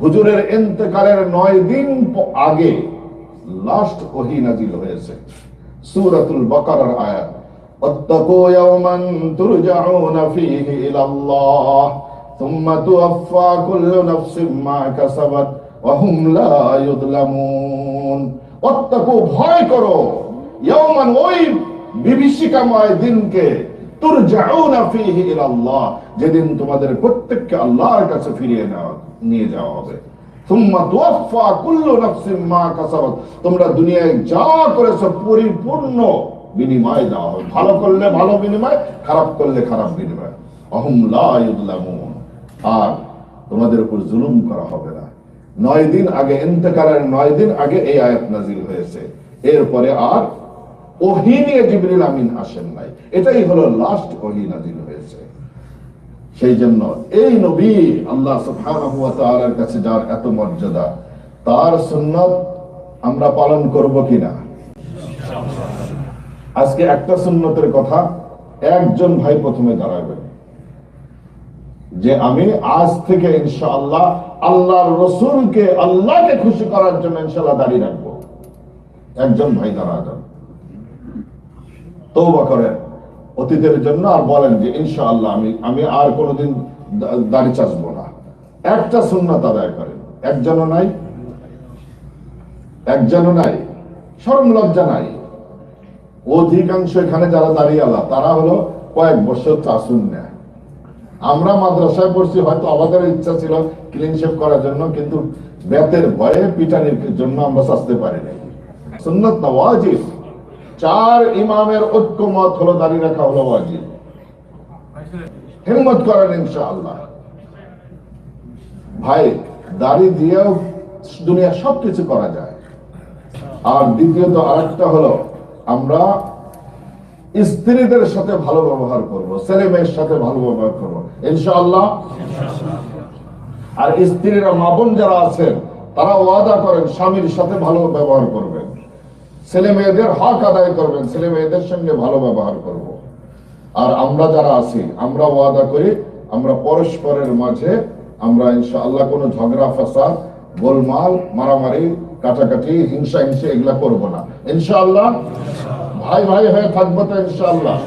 হুজুরের ইন্তেকালের নয় দিন প- আগে লাস্ট ওহি নাজিল হয়েছে সূরাতুল বাকারার আয়াত واتقوا يوما ترجعون فيه إلى الله ثم توفى كل نفس ما كسبت وهم لا يظلمون واتقوا ভয় করো ইয়ৌমান ওই বিভীষিকাময় দিনকে যেদিন তোমাদের প্রত্যেককে আল্লাহর কাছে ফিরিয়ে নেওয়া, নিয়ে যাওয়া হবে। তোমরা দুনিয়ায় যা করেছ পরিপূর্ণ বিনিময় দেওয়া হবে। ভালো করলে ভালো বিনিময়, খারাপ করলে খারাপ বিনিময়। অহম লা ইউযলামুন আর তোমাদের উপর জুলুম করা হবে না। নয় দিন আগে, ইন্তেকালের নয় দিন আগে এই আয়াত নাজিল হয়েছে। এরপরে আর ওহি নিয়ে জিবরিল আমিন আসেন নাই। এটাই হলো লাস্ট ওহি নাজিল হয়েছে। সেই জন্য এই নবী আল্লাহ সুবহানাহু ওয়া তাআলার কাছে যার এত মর্যাদা, তার সুন্নাত আমরা পালন করব কিনা? আজকে একটা সুন্নতের কথা একজন ভাই প্রথমে দাঁড়াবেন যে আমি আজ থেকে ইনশাআল্লাহ আল্লাহর রসুলকে আল্লাহকে খুশি করার জন্য ইনশাআল্লাহ দাঁড়িয়ে রাখব। একজন ভাই দাঁড়া তৌবা করেন। অতীতের জন্য আর বলেন যে, ইনশাআল্লাহ আমি আমি আর কোনোদিন দাড়ি চাচবো না। একটা সুন্নাত আদায় করেন। একজনও নাই একজনও নাই শরম লজ্জা নাই। অধিকাংশ এখানে যারা দাঁড়িয়ে আলা তারা হলো কয়েক বছর চাষুন নেয় আমরা মাদ্রাসায় পড়ছি, হয়তো আমাদের ইচ্ছা ছিল ক্লিন শেপ করার জন্য, কিন্তু বেতের ভয়ে পিটানির জন্য আমরা শাস্তে পারি নাই। সুন্নত না ওয়াজিব। চার ইমামের ঐক্যমত হলো দাঁড়িয়ে রাখা হলো হিম্মত করেন ইনশাআল্লাহ। ভাই, দাড়ি দিয়েও দুনিয়া সবকিছু করা যায়। আর দ্বিতীয়ত আরেকটা হলো, আমরা স্ত্রীদের সাথে ভালো ব্যবহার করব, ছেলে মেয়ের সাথে ভালো ব্যবহার করব। ইনশাআল্লাহ? আর স্ত্রীরা মাবন যারা আছেন, তারা ওয়াদা করেন স্বামীর সাথে ভালো ব্যবহার করবেন। ছেলে মেয়েদের হক আদায় করবেন, ছেলে মেয়েদের সঙ্গে ভালো ব্যবহার করব। আর আমরা যারা আছি, আমরা ওয়াদা করি, আমরা পরস্পরের মাঝে আমরা ইনশাআল্লাহ কোনো ঝগড়া, ফাসাদ, গোলমাল, মারামারি, কাটাকাটি, হিংসা হিংসা এগুলা করব না। ইনশাআল্লাহ, ভাই ভাই হয়ে থাকব তো ইনশাআল্লাহ।